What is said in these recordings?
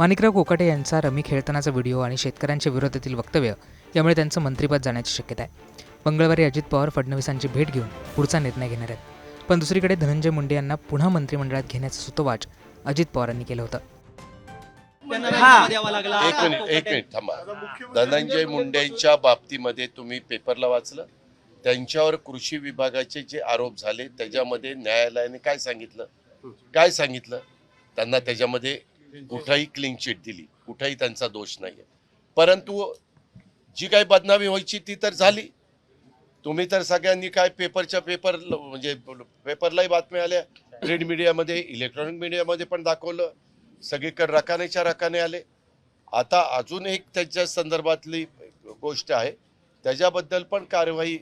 माणिकराव कोकाटे यांचा rummy खेळतानाचा video आणि शेतकऱ्यांच्या विरोधातील वक्तव्य यामुळे त्यांचं मंत्रिपद जाण्याची शक्यता आहे. मंगळवारी अजित पवार फडणवीसांची भेट घेऊन पुढचा निर्णय घेणार आहेत. पण दुसरीकडे धनंजय मुंडे यांना पुन्हा मंत्रिमंडळात घेण्याचं सुतोवाच अजित पवारांनी केलं होतं. हा. द्यावा लागला एक मिनिट एक मिनिट थांबा. धनंजय मुंडेंच्या बाबतीमध्ये तुम्ही पेपरला वाचलं? त्यांच्यावर कृषी विभागाचे जे आरोप झाले त्याच्यामध्ये न्यायालयाने काय सांगितलं? काय सांगितलं? त्यांना त्याच्यामध्ये कुठंही क्लीन चिट दिली. कुठंही त्यांचा दोष नाही परंतु जी काही बदनामी व्हायची ती तर झाली. तुम्ही तर सगळ्यांनी काय पेपरच्या पेपर म्हणजे पेपरलाही बातम्या आल्या. प्रिंट मीडियामध्ये इलेक्ट्रॉनिक मीडियामध्ये पण दाखवलं. सगळीकडे रकानेच्या रकाने आले. आता अजून एक त्याच्या संदर्भातली गोष्ट आहे. त्याच्याबद्दल पण कार्यवाही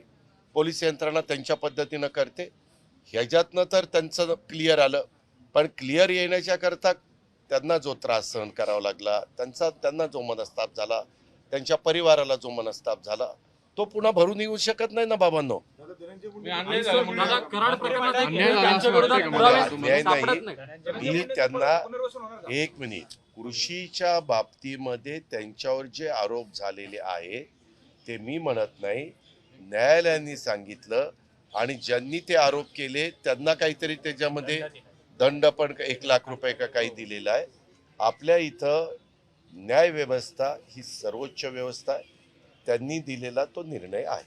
पोलीस यंत्रणा त्यांच्या पद्धतीनं करते. ह्याच्यातनं तर त्यांचं क्लिअर आलं. पण क्लिअर येण्याच्या करता त्यांना जो त्रास सहन करावा लागला त्यांचा त्यांना जो मनस्ताप झाला त्यांच्या परिवाराला जो मनस्ताप झाला तो पुन्हा भरून येऊ शकत नाही ना बाबांनो. मी त्यांना एक मिनिट कृषीच्या बाबतीमध्ये त्यांच्यावर जे आरोप झालेले आहे ते मी म्हणत नाही. न्यायालयाने सांगितलं आणि ज्यांनी ते आरोप केले त्यांना काहीतरी त्याच्यामध्ये दंड पण एक लाख रुपये का काही दिलेला आहे. आपल्या इथं न्याय व्यवस्था ही सर्वोच्च व्यवस्था आहे. त्यांनी दिलेला तो निर्णय आहे.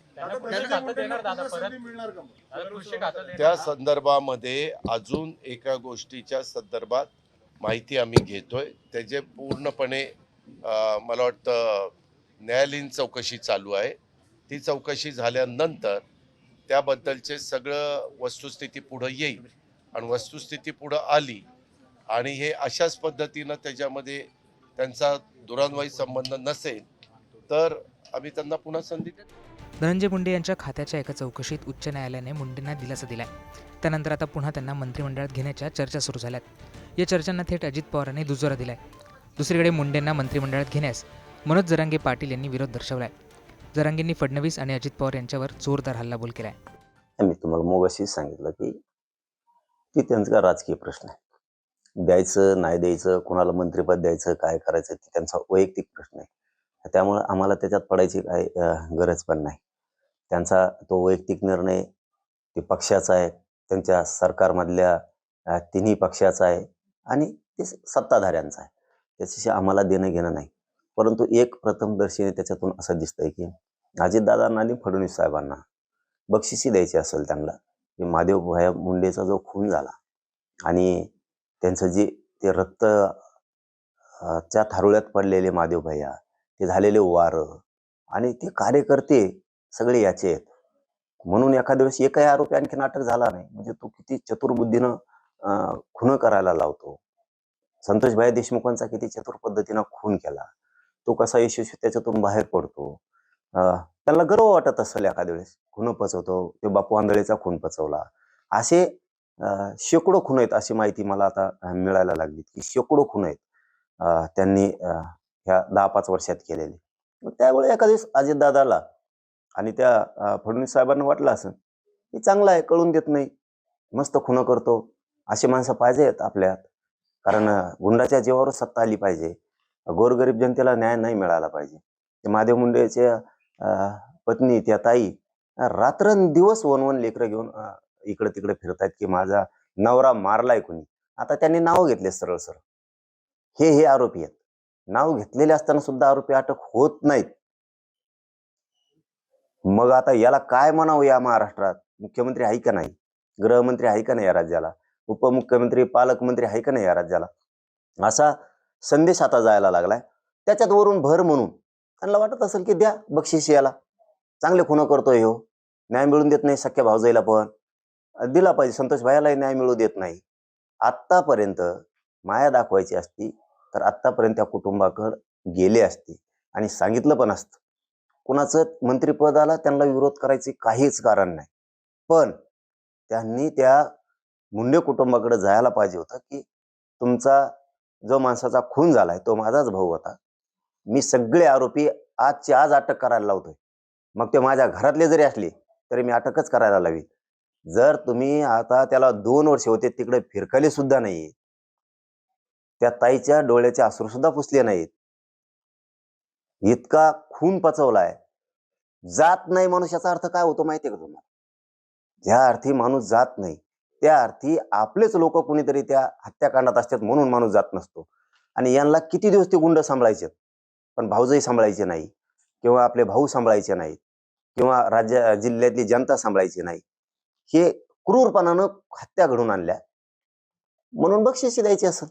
त्या संदर्भामध्ये अजून एका गोष्टीच्या संदर्भात माहिती आम्ही घेतोय. त्याचे पूर्णपणे मला वाटतं न्यायालयीन चौकशी चालू आहे. ती चौकशी झाल्यानंतर त्याबद्दलचे सगळं वस्तुस्थिती पुढं येईल. आणि वस्तुस्थिती पुढं आली आणि हे अशाच पद्धतीनं त्याच्यामध्ये त्यांचा दुरान्वयी संबंध नसेल तर आम्ही त्यांना पुन्हा संधी. धनंजय मुंडे यांच्या खात्याच्या एका चौकशीत उच्च न्यायालयाने मुंडेंना दिलासा दिलाय. त्यानंतर आता पुन्हा त्यांना मंत्रिमंडळात घेण्याच्या चर्चा सुरू झाल्यात. या चर्चांना थेट अजित पवारांनी दुजोरा दिलाय. दुसरीकडे मुंडेंना मंत्रिमंडळात घेण्यास मनोज जरांगे पाटील यांनी विरोध दर्शवलाय. जरांगेंनी फडणवीस आणि अजित पवार यांच्यावर जोरदार हल्लाबोल केलाय. मी तुम्हाला मोगाशीच सांगितलं की ती त्यांचा राजकीय प्रश्न आहे. द्यायचं नाही द्यायचं कोणाला मंत्रिपद द्यायचं काय करायचं ते त्यांचा वैयक्तिक प्रश्न आहे. त्यामुळं आम्हाला त्याच्यात पडायची काय गरज पण नाही. त्यांचा तो वैयक्तिक निर्णय ते पक्षाचा आहे त्यांच्या सरकारमधल्या तिन्ही पक्षाचा आहे आणि ते सत्ताधाऱ्यांचा आहे. त्याच्याशी आम्हाला देणं घेणं नाही. परंतु एक प्रथमदर्शीने त्याच्यातून असं दिसतंय की अजितदादांना आणि फडणवीस साहेबांना बक्षिसी द्यायची असेल त्यांना की महादेव भया मुंडेचा जो खून झाला आणि त्यांचं जे ते रक्त च्या थारुळ्यात पडलेले महादेव भैया ते झालेले वारं आणि ते कार्यकर्ते सगळे याचे आहेत. म्हणून एखाद्या वेळेस एकही आरोपी आणखी नाटक झाला नाही. म्हणजे तो किती चतुर्बुद्धीनं अं, खून करायला लावतो. संतोषभाई देशमुखांचा किती चतुर पद्धतीनं खून केला. तो कसा यशस्वी त्याच्यातून बाहेर पडतो. त्यांना गर्व वाटत असेल एखाद्या वेळेस. खून पचवतो ते बापू आंधळेचा खून पचवला. असे शेकडो खून आहेत अशी माहिती मला आता मिळायला लागली की शेकडो खून आहेत त्यांनी ह्या दहा पाच वर्षात केलेले. मग त्यावेळी एखाद्या दिवस अजितदादाला आणि त्या फडणवीस साहेबांना वाटलं असं की चांगलं आहे कळून देत नाही. मस्त खुनं करतो. असे माणसं पाहिजे आहेत आपल्यात. कारण गुंडाच्या जीवावर सत्ता आली पाहिजे. गोरगरीब जनतेला न्याय नाही मिळाला पाहिजे. ते महादेव मुंडेच्या पत्नी त्या ताई रात्रंदिवस वन वन लेकरं घेऊन इकडे तिकडे फिरतायत की माझा नवरा मारलाय कुणी. आता त्यांनी नाव घेतले सरळ सरळ. हे हे आरोपी आहेत. नाव घेतलेले असताना सुद्धा आरोपी अटक होत नाहीत. मग आता याला काय म्हणावं या महाराष्ट्रात? मुख्यमंत्री आहे का नाही? गृहमंत्री आहे का नाही या राज्याला? उपमुख्यमंत्री पालकमंत्री आहे का नाही या राज्याला? असा संदेश आता जायला लागलाय. त्याच्यात वरून भर म्हणून त्यांना वाटत असेल की द्या बक्षीस याला. चांगले खुनं करतोय हो न्याय मिळून देत नाही सख्या भावजाईला पण. दिला पाहिजे. संतोष भायालाही न्याय मिळू देत नाही. आत्तापर्यंत माया दाखवायची असती तर आत्तापर्यंत त्या कुटुंबाकडे गेले असते. आणि सांगितलं पण असतं. कुणाचं मंत्रिपदाला त्यांना विरोध करायचे काहीच कारण नाही. पण त्यांनी त्या मुंडे कुटुंबाकडे जायला पाहिजे होतं की तुमचा जो माणसाचा खून झालाय तो माझाच भाऊ होता. मी सगळे आरोपी आजची आज अटक करायला लावतोय. मग ते माझ्या घरातले जरी असले तरी मी अटकच करायला लावी जर तुम्ही आता त्याला दोन वर्ष होते तिकडे फिरकले सुद्धा नाहीये. त्या ताईच्या डोळ्याचे आसरू सुद्धा पुसले नाहीत. इतका खून पचवलाय. जात नाही मनुष्याचा अर्थ काय होतो माहितीये का तुम्हाला? ज्या अर्थी माणूस जात नाही त्या अर्थी आपलेच लोक कुणीतरी त्या हत्याकांडात असतात म्हणून माणूस जात नसतो. आणि यांना किती दिवस ते गुंड सांभाळायचे पण भाऊजही सांभाळायचे नाही किंवा आपले भाऊ सांभाळायचे नाहीत किंवा राज्य जिल्ह्यातली जनता सांभाळायची नाही हे क्रूरपणानं हत्या घडून आणल्या. म्हणून बक्षिशी द्यायची असं.